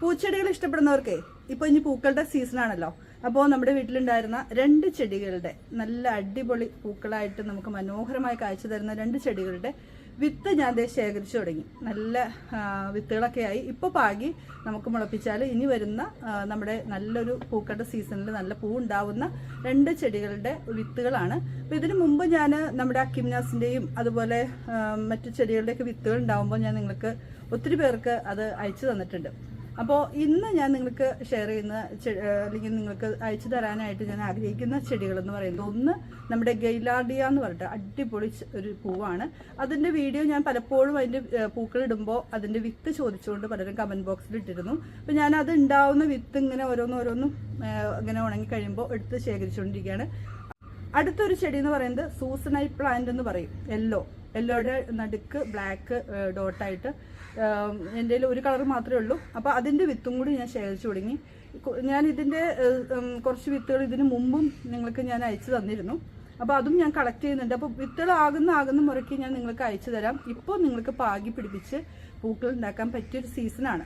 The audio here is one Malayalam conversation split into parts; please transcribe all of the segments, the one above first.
പൂച്ചെടികൾ ഇഷ്ടപ്പെടുന്നവർക്ക് ഇപ്പൊ ഇനി പൂക്കളുടെ സീസൺ ആണല്ലോ. അപ്പോൾ നമ്മുടെ വീട്ടിലുണ്ടായിരുന്ന രണ്ട് ചെടികളുടെ നല്ല അടിപൊളി പൂക്കളായിട്ട് നമുക്ക് മനോഹരമായി കാഴ്ച തരുന്ന രണ്ട് ചെടികളുടെ വിത്ത് ഞാൻ ശേഖരിച്ചു തുടങ്ങി. നല്ല വിത്തുകളൊക്കെ ആയി. ഇപ്പോൾ പാകി നമുക്ക് മുളപ്പിച്ചാൽ ഇനി വരുന്ന നമ്മുടെ നല്ലൊരു പൂക്കളുടെ സീസണിൽ നല്ല പൂ ഉണ്ടാവുന്ന രണ്ട് ചെടികളുടെ വിത്തുകളാണ്. അപ്പോൾ ഇതിനു മുമ്പ് ഞാൻ നമ്മുടെ അക്കിംനാസിന്റെയും അതുപോലെ മറ്റു ചെടികളുടെയൊക്കെ വിത്തുകൾ ഉണ്ടാവുമ്പോൾ ഞാൻ നിങ്ങൾക്ക് ഒത്തിരി പേർക്ക് അത് അയച്ചു തന്നിട്ടുണ്ട്. അപ്പോൾ ഇന്ന് ഞാൻ നിങ്ങൾക്ക് ഷെയർ ചെയ്യുന്ന അല്ലെങ്കിൽ നിങ്ങൾക്ക് അയച്ചു തരാനായിട്ട് ഞാൻ ആഗ്രഹിക്കുന്ന ചെടികൾ എന്ന് പറയുന്നത് ഒന്ന് നമ്മുടെ ഗൈലാഡിയ എന്ന് പറഞ്ഞിട്ട് അടിപൊളി ഒരു പൂവാണ്. അതിന്റെ വീഡിയോ ഞാൻ പലപ്പോഴും അതിന്റെ ഇടുമ്പോൾ അതിന്റെ വിത്ത് ചോദിച്ചുകൊണ്ട് പലരും കമന്റ് ബോക്സിൽ ഇട്ടിരുന്നു. അപ്പോൾ ഞാൻ അത് ഉണ്ടാവുന്ന വിത്ത് ഇങ്ങനെ ഓരോന്നും ഓരോന്നും ഇങ്ങനെ ഉണങ്ങി കഴിയുമ്പോൾ എടുത്ത് ശേഖരിച്ചുകൊണ്ടിരിക്കുകയാണ് അടുത്തൊരു ചെടി എന്ന് പറയുന്നത് സൂസണൈ പ്ലാന്റ് എന്ന് പറയും യെല്ലോ. യെല്ലോയുടെ നടുക്ക് ബ്ലാക്ക് ഡോട്ടായിട്ട് എന്റെ ഒരു കളർ മാത്രമേ ഉള്ളൂ. അപ്പോൾ അതിന്റെ വിത്തും കൂടി ഞാൻ ശേഖരിച്ചു തുടങ്ങി ഞാൻ ഇതിന്റെ കുറച്ച് വിത്തുകൾ ഇതിന് മുമ്പും നിങ്ങൾക്ക് ഞാൻ അയച്ചു തന്നിരുന്നു. അപ്പോൾ അതും ഞാൻ കളക്ട് ചെയ്യുന്നുണ്ട്. അപ്പോൾ വിത്തുകൾ ആകുന്ന ആകുന്ന മുറയ്ക്ക് ഞാൻ നിങ്ങൾക്ക് അയച്ചു തരാം. ഇപ്പോൾ നിങ്ങൾക്ക് പാകി പിടിപ്പിച്ച് പൂക്കൾ ഉണ്ടാക്കാൻ പറ്റിയൊരു സീസണാണ്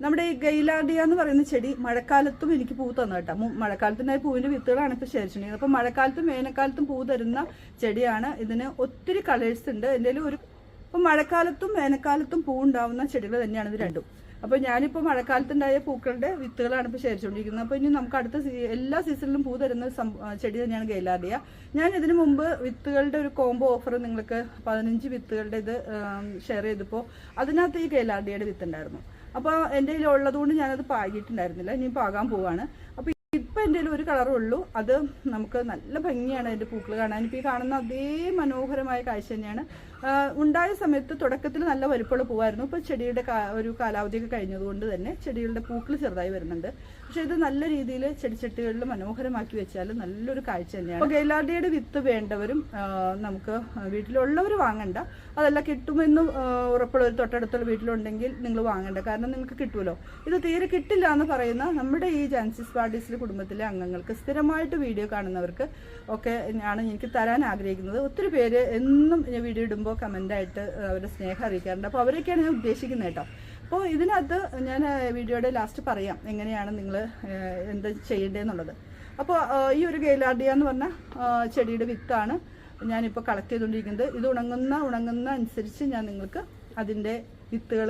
നമ്മുടെ ഈ ഗൈലാഡിയ എന്ന് പറയുന്ന ചെടി മഴക്കാലത്തും എനിക്ക് പൂ തന്നു കേട്ടോ. മു- മഴക്കാലത്തുണ്ടായ പൂവിന്റെ വിത്തുകളാണ് ഇപ്പോൾ ശേഖരിച്ചിട്ടുണ്ടെങ്കിൽ അപ്പോൾ മഴക്കാലത്തും വേനൽക്കാലത്തും പൂ തരുന്ന ചെടിയാണ്. ഇതിന് ഒത്തിരി കളേഴ്സ് ഉണ്ട്. എന്റെ ഒരു അപ്പോൾ മഴക്കാലത്തും വേനൽക്കാലത്തും പൂ ഉണ്ടാവുന്ന ചെടികൾ തന്നെയാണ് ഇത് രണ്ടും. അപ്പോൾ ഞാനിപ്പോൾ മഴക്കാലത്തുണ്ടായ പൂക്കളുടെ വിത്തുകളാണ് ഇപ്പോൾ ശേഖരിച്ചുകൊണ്ടിരിക്കുന്നത്. അപ്പോൾ ഇനി നമുക്ക് അടുത്ത എല്ലാ സീസണിലും പൂ തരുന്ന ചെടി തന്നെയാണ് ഗൈലാഡിയ ഞാൻ ഇതിനു മുമ്പ് വിത്തുകളുടെ ഒരു കോംബോ ഓഫർ നിങ്ങൾക്ക് പതിനഞ്ച് വിത്തുകളുടെ ഇത് ഷെയർ ചെയ്തപ്പോൾ അതിനകത്ത് ഈ ഗൈലാഡിയയുടെ വിത്ത് ഉണ്ടായിരുന്നു. അപ്പോൾ എന്റെ കയ്യിൽ ഉള്ളതുകൊണ്ട് ഞാനത് പാകിയിട്ടുണ്ടായിരുന്നില്ല. ഇനി പാകാൻ പോവാണ്. അപ്പോൾ ഇപ്പം എന്റെ ഒരു കളറേ ഉള്ളൂ. അത് നമുക്ക് നല്ല ഭംഗിയാണ് അതിന്റെ പൂക്കൾ കാണാൻ. ഇപ്പോൾ ഈ കാണുന്ന അതേ മനോഹരമായ കാഴ്ച തന്നെയാണ്. ഉണ്ടായ സമയത്ത് തുടക്കത്തിൽ നല്ല വലുപ്പമുള്ള പൂവായിരുന്നു. ഇപ്പോൾ ചെടിയുടെ ഒരു കാലാവധിയൊക്കെ കഴിഞ്ഞതുകൊണ്ട് തന്നെ ചെടികളുടെ പൂക്കൾ ചെറുതായി വരുന്നുണ്ട്. പക്ഷെ ഇത് നല്ല രീതിയിൽ ചെടിച്ചട്ടികളിൽ മനോഹരമാക്കി വെച്ചാൽ നല്ലൊരു കാഴ്ച തന്നെയാണ്. അപ്പോൾ ഗൈലാഡിയുടെ വിത്ത് വേണ്ടവരും നമുക്ക് വീട്ടിലുള്ളവർ വാങ്ങണ്ട. അതല്ല കിട്ടുമെന്ന് ഉറപ്പുള്ള ഒരു തൊട്ടടുത്തുള്ള വീട്ടിലുണ്ടെങ്കിൽ നിങ്ങൾ വാങ്ങണ്ട. കാരണം നിങ്ങൾക്ക് കിട്ടുമല്ലോ. ഇത് തീരെ കിട്ടില്ല എന്ന് പറയുന്ന നമ്മുടെ ഈ ജാൻസിസ് പാർട്ടീസിലെ കുടുംബത്തിലെ അംഗങ്ങൾക്ക് സ്ഥിരമായിട്ട് വീഡിയോ കാണുന്നവർക്ക് ഒക്കെ ആണ് എനിക്ക് തരാൻ ആഗ്രഹിക്കുന്നത്. ഒത്തിരി പേര് എന്നും ഞാൻ വീഡിയോ ഇടുമ്പോൾ കമന്റായിട്ട് അവരുടെ സ്നേഹം അറിയിക്കാറുണ്ട്. അപ്പോൾ അവരൊക്കെയാണ് ഞാൻ ഉദ്ദേശിക്കുന്നത് കേട്ടോ. അപ്പോൾ ഇതിനകത്ത് ഞാൻ വീഡിയോയുടെ ലാസ്റ്റ് പറയാം. എങ്ങനെയാണ് നിങ്ങൾ എന്ത് ചെയ്യേണ്ടതെന്നുള്ളത്. അപ്പോൾ ഈ ഒരു ഗൈലാഡിയ എന്ന് പറഞ്ഞ ചെടിയുടെ വിത്താണ് ഞാനിപ്പോൾ കളക്ട് ചെയ്തുകൊണ്ടിരിക്കുന്നത്. ഇത് ഉണങ്ങുന്ന ഉണങ്ങുന്ന അനുസരിച്ച് ഞാൻ നിങ്ങൾക്ക് അതിന്റെ വിത്തുകൾ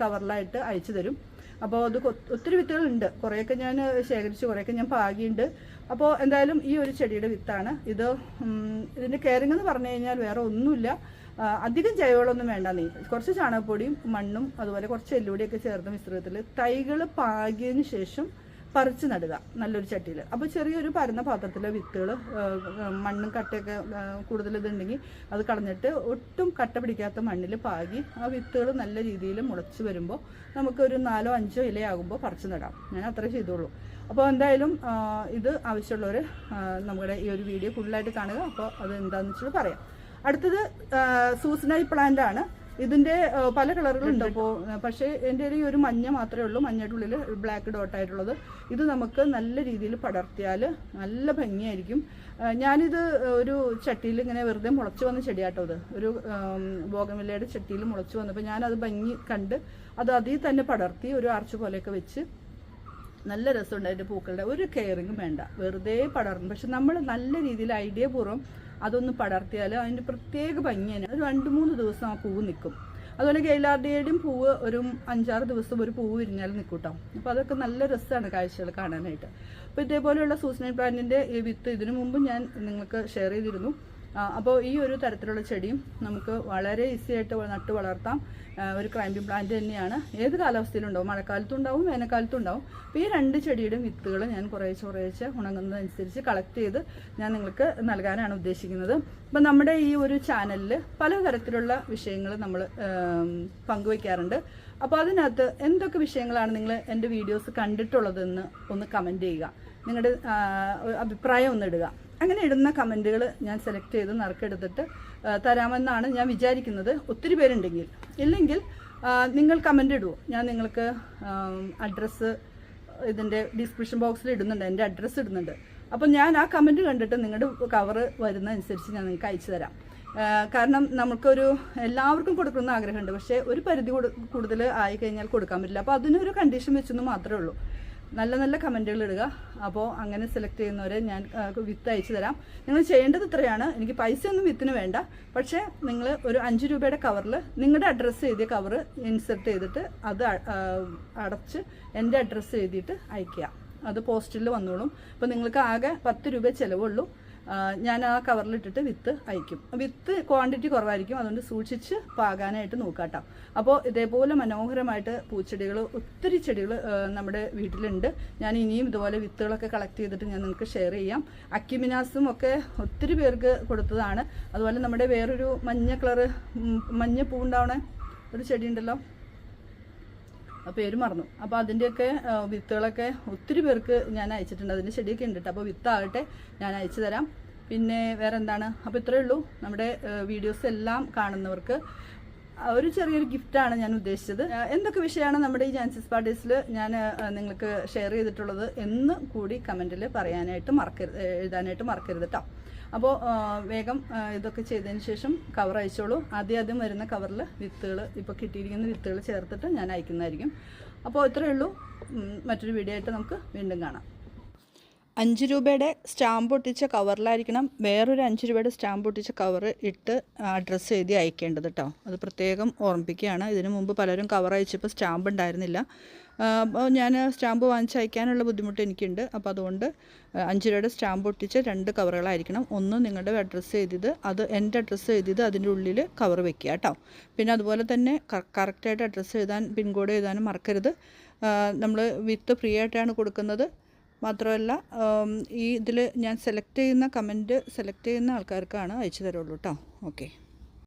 കവറിലായിട്ട് അയച്ചു തരും. അപ്പോൾ അത് ഒത്തിരി വിത്തുകളുണ്ട്. കുറേയൊക്കെ ഞാൻ ശേഖരിച്ചു കുറേയൊക്കെ ഞാൻ പാകിയുണ്ട്. അപ്പോൾ എന്തായാലും ഈ ഒരു ചെടിയുടെ വിത്താണ്. ഇത് ഇതിന്റെ കെയറിംഗ് എന്ന് പറഞ്ഞു കഴിഞ്ഞാൽ വേറെ ഒന്നുമില്ല. അധികം ജൈവവളമൊന്നും വേണ്ട നീ. കുറച്ച് ചാണകപ്പൊടിയും മണ്ണും അതുപോലെ കുറച്ച് എല്ലുപൊടിയൊക്കെ ചേർത്ത് മിശ്രിതത്തിൽ തൈകൾ പാകിയതിന് ശേഷം പറിച്ച് നടുക നല്ലൊരു ചട്ടിയിൽ അപ്പോൾ ചെറിയൊരു പരന്ന പാത്രത്തിലെ വിത്തുകൾ മണ്ണും കട്ടയൊക്കെ കൂടുതൽ ഇതുണ്ടെങ്കിൽ അത് കളഞ്ഞിട്ട് ഒട്ടും കട്ട പിടിക്കാത്ത മണ്ണിൽ പാകി ആ വിത്തുകൾ നല്ല രീതിയിൽ മുളച്ച് വരുമ്പോൾ നമുക്കൊരു നാലോ അഞ്ചോ ഇലയാകുമ്പോൾ പറിച്ച് നടാം. ഞാൻ അത്രേ ചെയ്തോളൂ അപ്പോൾ എന്തായാലും ഇത് ആവശ്യമുള്ളവർ നമ്മുടെ ഈ ഒരു വീഡിയോ ഫുള്ളായിട്ട് കാണുക. അപ്പോൾ അത് എന്താണെന്ന് വെച്ചാൽ പറയാം. അടുത്തത് സൂസനൈ പ്ലാന്റ് ആണ് ഇതിന്റെ പല കളറുകളുണ്ട്. അപ്പോൾ പക്ഷേ എന്റെ ഈ ഒരു മഞ്ഞ മാത്രമേ ഉള്ളൂ. മഞ്ഞയുടെ ഉള്ളിൽ ബ്ലാക്ക് ഡോട്ട് ആയിട്ടുള്ളത്. ഇത് നമുക്ക് നല്ല രീതിയിൽ പടർത്തിയാൽ നല്ല ഭംഗിയായിരിക്കും. ഞാനിത് ഒരു ചട്ടിയിൽ ഇങ്ങനെ വെറുതെ മുളച്ചു വന്ന ചെടിയാട്ടോ അത് ഒരു ബോഗമില്ലയുടെ ചട്ടിയിൽ മുളച്ചു വന്നപ്പോൾ ഞാനത് ഭംഗി കണ്ട് അത് അതിൽ തന്നെ പടർത്തി ഒരു ആർച്ച് പോലെയൊക്കെ വെച്ച് നല്ല രസമുണ്ട് അതിന്റെ പൂക്കളുടെ. ഒരു കെയറിങ്ങും വേണ്ട. വെറുതെ പടർന്നു. പക്ഷെ നമ്മൾ നല്ല രീതിയിൽ ഐഡിയ പൂർവം അതൊന്ന് പടർത്തിയാൽ അതിന്റെ പ്രത്യേക ഭംഗിയാണ് അത് രണ്ട് മൂന്ന് ദിവസം ആ പൂവ് നിൽക്കും. അതുപോലെ ഗൈലാർഡിയുടെയും പൂവ് ഒരു അഞ്ചാറ് ദിവസം ഒരു പൂവ് വിരിഞ്ഞാൽ നിൽക്കൂട്ടോ. കേട്ടോ അപ്പോൾ അതൊക്കെ നല്ല രസമാണ് കാഴ്ചകൾ കാണാനായിട്ട്. അപ്പോൾ ഇതേപോലെയുള്ള സൂസനൈ പ്ലാന്റിന്റെ വിത്ത് ഇതിനു മുമ്പ് ഞാൻ നിങ്ങൾക്ക് ഷെയർ ചെയ്തിരുന്നു. അപ്പോൾ ഈ ഒരു തരത്തിലുള്ള ചെടിയും നമുക്ക് വളരെ ഈസി ആയിട്ട് നട്ട് വളർത്താം. ഒരു ക്ലൈംബിംഗ് പ്ലാന്റ് തന്നെയാണ്. ഏത് കാലാവസ്ഥയിലും ഉണ്ടാവും മഴക്കാലത്തും ഉണ്ടാവും വേനൽക്കാലത്തും ഉണ്ടാവും അപ്പോൾ ഈ രണ്ട് ചെടിയുടെ വിത്തുകൾ ഞാൻ കുറേശ്ശെ കുറേശ്ശെ ഉണങ്ങുന്നതനുസരിച്ച് കളക്ട് ചെയ്ത് ഞാൻ നിങ്ങൾക്ക് നൽകാനാണ് ഉദ്ദേശിക്കുന്നത്. അപ്പം നമ്മുടെ ഈ ഒരു ചാനലിൽ പലതരത്തിലുള്ള വിഷയങ്ങൾ നമ്മൾ പങ്കുവയ്ക്കാറുണ്ട് അപ്പോൾ അതിനകത്ത് എന്തൊക്കെ വിഷയങ്ങളാണ് നിങ്ങൾ എന്റെ വീഡിയോസ് കണ്ടിട്ടുള്ളതെന്ന് ഒന്ന് കമന്റ് ചെയ്യുക. നിങ്ങളുടെ അഭിപ്രായം ഒന്നിടുക അങ്ങനെ ഇടുന്ന കമന്റുകൾ ഞാൻ സെലക്ട് ചെയ്ത് നറുക്കെടുത്തിട്ട് തരാമെന്നാണ് ഞാൻ വിചാരിക്കുന്നത്. ഒത്തിരി പേരുണ്ടെങ്കിൽ. ഇല്ലെങ്കിൽ നിങ്ങൾ കമന്റ് ഇടുമോ ഞാൻ നിങ്ങൾക്ക് അഡ്രസ്സ് ഇതിന്റെ ഡിസ്ക്രിപ്ഷൻ ബോക്സിൽ ഇടുന്നുണ്ട്. എന്റെ അഡ്രസ്സ് ഇടുന്നുണ്ട്. അപ്പോൾ ഞാൻ ആ കമന്റ് കണ്ടിട്ട് നിങ്ങളുടെ കവർ വരുന്നതനുസരിച്ച് ഞാൻ നിങ്ങൾക്ക് അയച്ചു തരാം. കാരണം നമുക്കൊരു എല്ലാവർക്കും കൊടുക്കണമെന്ന് ആഗ്രഹമുണ്ട്. പക്ഷേ ഒരു പരിധി കൊടു- കൂടുതൽ ആയി കഴിഞ്ഞാൽ കൊടുക്കാൻ പറ്റില്ല. അപ്പോൾ അതിനൊരു കണ്ടീഷൻ വെച്ചെന്ന് മാത്രമേ ഉള്ളൂ. നല്ല നല്ല കമന്റുകൾ ഇടുക. അപ്പോൾ അങ്ങനെ സെലക്ട് ചെയ്യുന്നവരെ ഞാൻ വിത്ത് അയച്ചു തരാം. നിങ്ങൾ ചെയ്യേണ്ടത് ഇത്രയാണ്. എനിക്ക് പൈസയൊന്നും വിത്തിന് വേണ്ട. പക്ഷേ നിങ്ങൾ ഒരു അഞ്ച് രൂപയുടെ കവറിൽ നിങ്ങളുടെ അഡ്രസ്സ് എഴുതിയ കവറ് ഇൻസെർട്ട് ചെയ്തിട്ട് അത് അടച്ച് എന്റെ അഡ്രസ്സ് എഴുതിയിട്ട് അയക്കുക അത് പോസ്റ്റിൽ വന്നോളും. അപ്പോൾ നിങ്ങൾക്ക് ആകെ പത്ത് രൂപ ചിലവുള്ളൂ. ഞാൻ ആ കവറിലിട്ടിട്ട് വിത്ത് അയക്കും. വിത്ത് ക്വാണ്ടിറ്റി കുറവായിരിക്കും. അതുകൊണ്ട് സൂക്ഷിച്ച് പാകാനായിട്ട് നോക്കാട്ടോ. അപ്പോൾ ഇതേപോലെ മനോഹരമായിട്ട് പൂച്ചെടികൾ ഒത്തിരി ചെടികൾ നമ്മുടെ വീട്ടിലുണ്ട്. ഞാൻ ഇനിയും ഇതുപോലെ വിത്തുകളൊക്കെ കളക്ട് ചെയ്തിട്ട് ഞാൻ നിങ്ങൾക്ക് ഷെയർ ചെയ്യാം. അക്കിമിനാസും ഒക്കെ ഒത്തിരി പേർക്ക് കൊടുത്തതാണ്. അതുപോലെ നമ്മുടെ വേറൊരു മഞ്ഞ കളറ് മഞ്ഞ പൂവുണ്ടാവണേ ഒരു ചെടി ഉണ്ടല്ലോ പേര് മറന്നു. അപ്പോൾ അതിന്റെയൊക്കെ വിത്തുകളൊക്കെ ഒത്തിരി പേർക്ക് ഞാൻ അയച്ചിട്ടുണ്ട്. അതിന്റെ ചെടിയൊക്കെ ഉണ്ട് അപ്പോൾ വിത്താകട്ടെ ഞാൻ അയച്ചു തരാം. പിന്നെ വേറെ എന്താണ് അപ്പോൾ ഇത്രയേ ഉള്ളൂ. നമ്മുടെ വീഡിയോസ് എല്ലാം കാണുന്നവർക്ക്. ഒരു ചെറിയൊരു ഗിഫ്റ്റാണ് ഞാൻ ഉദ്ദേശിച്ചത്. എന്തൊക്കെ വിഷയമാണ് നമ്മുടെ ഈ ജാൻസിസ് പാർട്ടീസിൽ ഞാൻ നിങ്ങൾക്ക് ഷെയർ ചെയ്തിട്ടുള്ളത് എന്ന് കൂടി കമന്റിൽ പറയാനായിട്ട് മറക്കരുത് എഴുതാനായിട്ട് മറക്കരുത് കേട്ടോ അപ്പോൾ വേഗം ഇതൊക്കെ ചെയ്തതിന് ശേഷം കവർ അയച്ചോളൂ. ആദ്യം ആദ്യം വരുന്ന കവറിൽ വിത്തുകൾ ഇപ്പോൾ കിട്ടിയിരിക്കുന്ന വിത്തുകൾ ചേർത്തിട്ട് ഞാൻ അയക്കുന്നതായിരിക്കും. അപ്പോൾ ഇത്രയേ ഉള്ളൂ. മറ്റൊരു വീഡിയോ ആയിട്ട് നമുക്ക് വീണ്ടും കാണാം. അഞ്ച് രൂപയുടെ സ്റ്റാമ്പ് ഒട്ടിച്ച കവറിലായിരിക്കണം വേറൊരു അഞ്ച് രൂപയുടെ സ്റ്റാമ്പ് ഒട്ടിച്ച കവർ ഇട്ട് അഡ്രസ്സ് എഴുതി അയക്കേണ്ടത് കേട്ടോ അത് പ്രത്യേകം ഓർമ്മിപ്പിക്കുകയാണ്. ഇതിനു മുമ്പ് പലരും കവർ അയച്ചപ്പോൾ സ്റ്റാമ്പ് ഉണ്ടായിരുന്നില്ല. അപ്പോൾ ഞാൻ സ്റ്റാമ്പ് വാങ്ങിച്ച് അയക്കാനുള്ള ബുദ്ധിമുട്ട് എനിക്കുണ്ട്. അപ്പോൾ അതുകൊണ്ട് അഞ്ച് രൂപയുടെ സ്റ്റാമ്പ് ഒട്ടിച്ച് രണ്ട് കവറുകളായിരിക്കണം. ഒന്ന് നിങ്ങളുടെ അഡ്രസ്സ് എഴുതിയത് അത് എന്റെ അഡ്രസ്സ് എഴുതിയത് അതിന്റെ ഉള്ളിൽ കവർ വെക്കുക കേട്ടോ പിന്നെ അതുപോലെ തന്നെ കറക്റ്റായിട്ട് അഡ്രസ്സ് എഴുതാൻ പിൻകോഡ് എഴുതാനും മറക്കരുത്. നമ്മൾ വിത്ത് ഫ്രീ ആയിട്ടാണ് കൊടുക്കുന്നത്. മാത്രമല്ല ഈ ഇതിൽ ഞാൻ സെലക്ട് ചെയ്യുന്ന കമന്റ് സെലക്ട് ചെയ്യുന്ന ആൾക്കാർക്കാണ് അയച്ചു തരുള്ളൂ കേട്ടോ ഓക്കെ